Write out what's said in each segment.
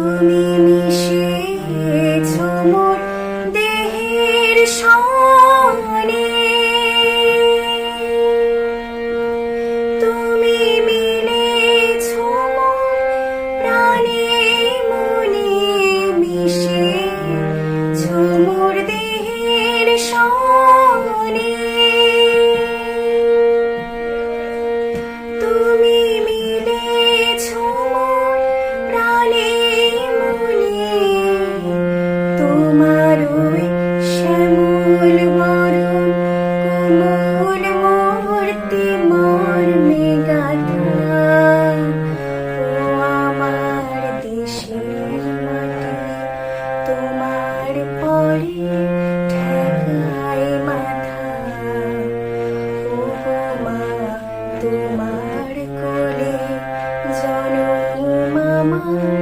তুমি মিশিয়েছ মোর দেহের তোমার কোলে জনম আমার।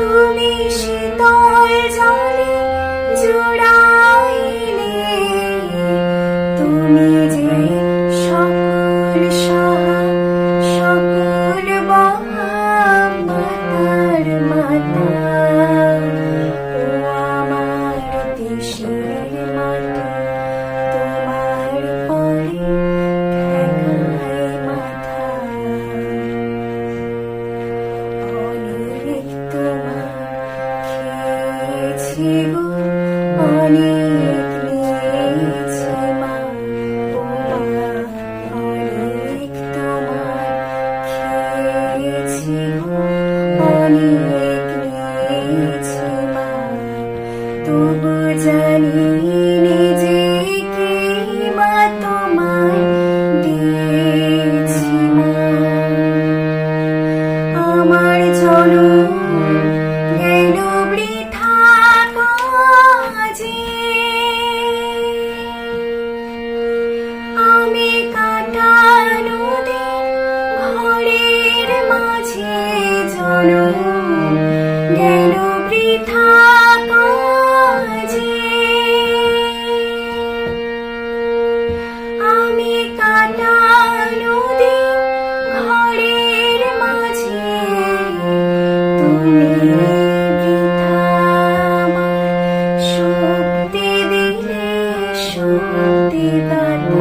তুমি শীতল জলে জোড়া Música